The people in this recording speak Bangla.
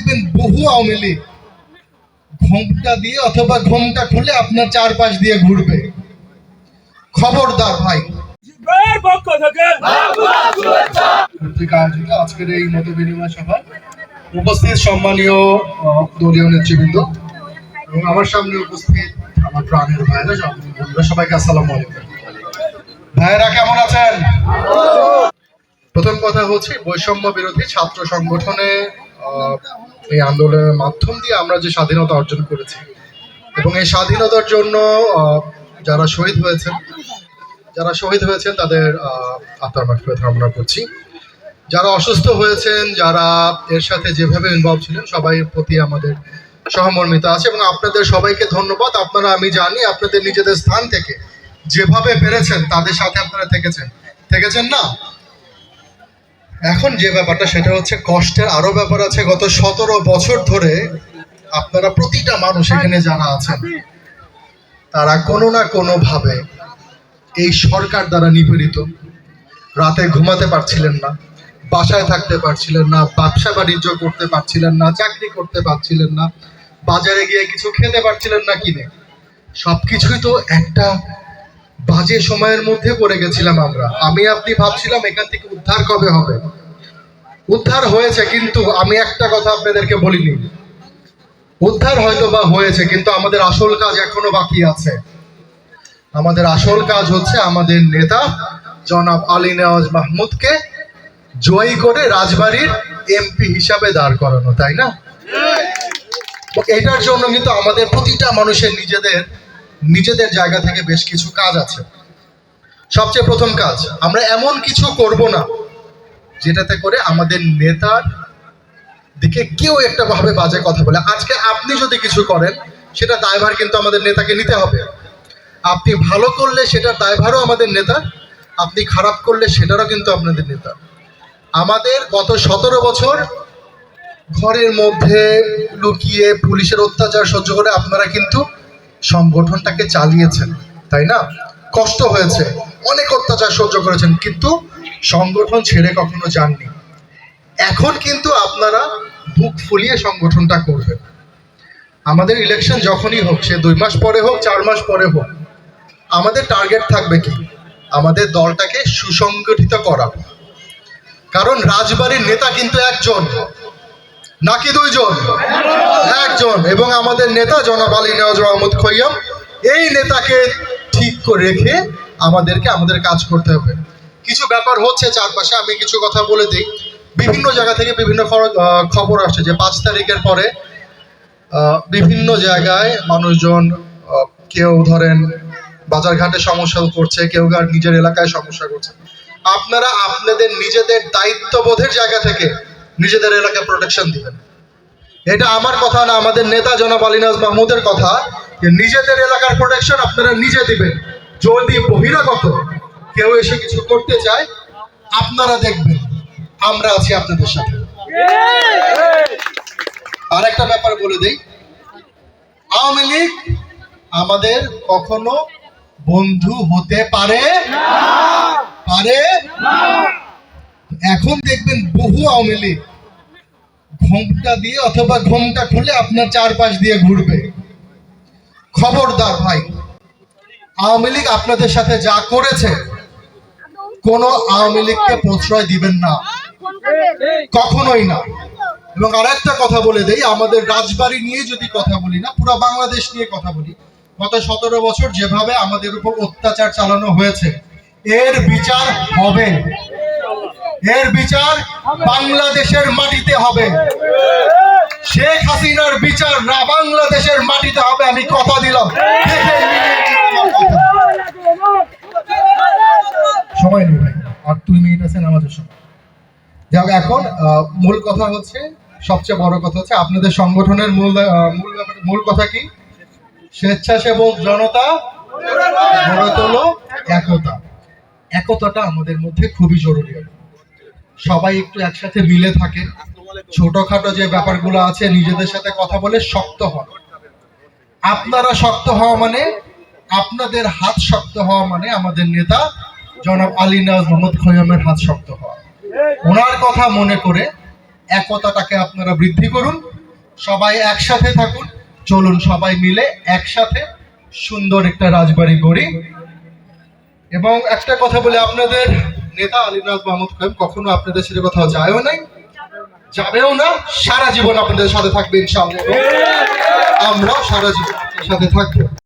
দেখবেন বহু আওয়ামী লীগ ঘোমটা দিয়ে অথবা ঘোমটা খুলে আপনার চারপাশ দিয়ে ঘুরবে। খবরদার ভাই। এর পক্ষ থেকে আয়োজিত আজকের এই মত বিনিময় সভায় উপস্থিত সম্মানীয় দলীয় নেতৃবৃন্দ এবং আমার সামনে উপস্থিত আমার প্রাণের ভাইরা বন্ধুরা সবাইকে আসসালামু আলাইকুম। ভাইয়েরা কেমন আছেন? প্রথম কথা হচ্ছে বৈষম্য বিরোধী ছাত্র সংগঠনে এই আন্দোলনের মাধ্যম দিয়ে আমরা যে স্বাধীনতা অর্জন করেছি। এবং এই স্বাধীনতার জন্য যারা শহীদ হয়েছেন, যারা শহীদ হয়েছেন, তাদের আত্মার মাফিয়ত কামনা করছি। যারা অসুস্থ হয়েছেন, যারা এর সাথে যেভাবে ইনভলভ ছিলেন, সবাই প্রতি আমাদের সহমর্মিত আছে। এবং আপনাদের সবাইকে ধন্যবাদ। আপনারা, আমি জানি, আপনাদের নিজেদের স্থান থেকে যেভাবে পেরেছেন, তাদের সাথে আপনারা থেকেছেন। থেকেছেন না? এখন যে ব্যাপারটা, সেটা হচ্ছে কষ্টের আরও ব্যাপার আছে। গত সতেরো বছর ধরে আপনারা প্রতিটা মানুষ এখানে যারা আছেন, তারা কোনো না কোনো ভাবে এই সরকার দ্বারা নিপীড়িত। রাতে ঘুমাতে পারছিলেন না, বাসায় থাকতে পারছিলেন না, ব্যবসা বাণিজ্য করতে পারছিলেন না, চাকরি করতে পারছিলেন না, বাজারে গিয়ে কিছু খেতে পারছিলেন না কিনে। সবকিছুই তো একটা বাজে সময়ের মধ্যে পড়ে গেছিলাম আমরা। আমি আপনি ভাবছিলাম এখান থেকে উদ্ধার কবে হবে? উদ্ধার হয়েছে কিন্তু আমি একটা কথা আপনাদেরকে বলিনি। উদ্ধার হয়তো বা হয়েছে কিন্তু আমাদের আসল কাজ এখনও বাকি আছে। আমাদের আসল কাজ হচ্ছে আমাদের নেতা জনাব আলী নেওয়াজ মাহমুদকে জয়ী করে রাজবাড়ির এমপি হিসাবে দাঁড় করানো তাই না? এটার জন্য কিন্তু আমাদের প্রতিটা মানুষের নিজেদের নিজেদের জায়গা থেকে বেশ কিছু কাজ আছে। সবচেয়ে প্রথম কাজ, আমরা এমন কিছু করব না যেটাতে করে আমাদের নেতার দিকে কেউ একটা ভাবে বাজে কথা বলে। আজকে আপনি যদি কিছু করেন, সেটা দায়ভার কিন্তু আমাদের নেতাকে নিতে হবে। আপনি ভালো করলে সেটার দায়ভারও আমাদের নেতা, আপনি খারাপ করলে সেটারও কিন্তু আপনাদের নেতা। আমাদের গত সতেরো বছর ঘরের মধ্যে লুকিয়ে পুলিশের অত্যাচার সহ্য করে আপনারা কিন্তু সংগঠনটাকে চালিয়েছেন, তাই না? কষ্ট হয়েছে, অনেক অত্যাচার সহ্য করেছেন, কিন্তু সংগঠন ছেড়ে কখনো যাননি। এখন কিন্তু আপনারা বুক ফুলিয়ে সংগঠনটা করবেন। আমাদের ইলেকশন যখনই হোক, সে দুই মাস পরে হোক, চার মাস পরে হোক, আমাদের টার্গেট থাকবে কি? আমাদের দলটাকে সুসংগঠিত করা। কারণ রাজবাড়ির নেতা কিন্তু একজন। নাকি দুইজন? একজন। এবং আমাদের নেতা জনাব আলী নওয়াজ মাহমুদ খৈয়াম, এই নেতাকে ঠিক করে রেখে আমাদেরকে আমাদের কাজ করতে হবে। কিছু ব্যাপার হচ্ছে চারপাশে, আমি কিছু কথা বলে দিই। বিভিন্ন জায়গা থেকে বিভিন্ন খবর আসছে যে পাঁচ তারিখের পরে বিভিন্ন জায়গায় মানুষজন কেউ ধরেন বাজারঘাটে সমস্যা করছে, কেউ নিজের এলাকায় সমস্যা করছে। আপনারা আপনাদের নিজেদের দায়িত্ববোধের জায়গা থেকে নিজেদের এলাকায় প্রোটেকশন দিবেন। এটা আমার কথা না আমাদের নেতা জনাব আলিনাজ মাহমুদের কথা যে নিজেদের এলাকার প্রোটেকশন আপনারা নিজে দিবেন। যদি বহিরাগত কেউ এসে কিছু করতে চায় আপনারা দেখবেন আমরা আছি আপনাদের সাথে। আর একটা ব্যাপার বলে দেই আওয়ামী লীগ আমাদের কখনো বন্ধু হতে পারে? পারে? এখন দেখবেন বহু আওয়ামী লীগ ঘোমটা দিয়ে অথবা ঘোমটা খুলে আপনার চারপাশ দিয়ে ঘুরবে। খবরদার ভাই, আওয়ামী লীগ আপনাদের সাথে যা করেছে, কোনো আওয়ামী লীগকে প্রশ্রয় দিবেন না। কখনোই না। এবং আর একটা কথা বলে দেই, আমাদের রাজবাড়ি নিয়ে যদি কথা বলি না, পুরো বাংলাদেশ নিয়ে কথা বলি, গত সতেরো বছর যেভাবে আমাদের উপর অত্যাচার চালানো হয়েছে, এর বিচার হবে। এর বিচার বাংলাদেশের মাটিতে হবে। শেখ হাসিনার বিচার না বাংলাদেশের মাটিতে হবে, আমি কথা দিলাম। সময় নেই ভাই, আর দুই মিনিট আছে নামাজের সময়। যাক, এখন মূল কথা হচ্ছে, সবচেয়ে বড় কথা হচ্ছে আপনাদের সংগঠনের মূল মূল মূল কথা কি? স্বেচ্ছাসেবক জনতা গড়ে একতা। একতাটা আমাদের মধ্যে খুবই জরুরি। সবাই একটু একসাথে মিলে থাকে ছোটখাটো যে ব্যাপারগুলো আছে, নিজেদের সাথে কথা বলে শক্ত হন। আপনারা শক্ত হওয়া মানে আপনাদের হাত শক্ত হওয়া মানে আমাদের নেতা জনাব আলী নওয়াজ মোহাম্মদ খৈয়ামের হাত শক্ত হওয়া। ওনার কথা মনে করে একতাটাকে আপনারা বৃদ্ধি করুন। সবাই একসাথে থাকুন। চলুন সবাই মিলে একসাথে সুন্দর একটা রাজবাড়ি গড়ি। এবং একটা কথা বলে আপনাদের নেতা আলিনাজ মাহমুদ খান কখনো আপনাদের সাথে কোথাও যায়ও নাই? যাবেও না সারা জীবন আপনাদের সাথে থাকবে ইনশাআল্লাহ। আমরাও সারা জীবন সাথে থাকব।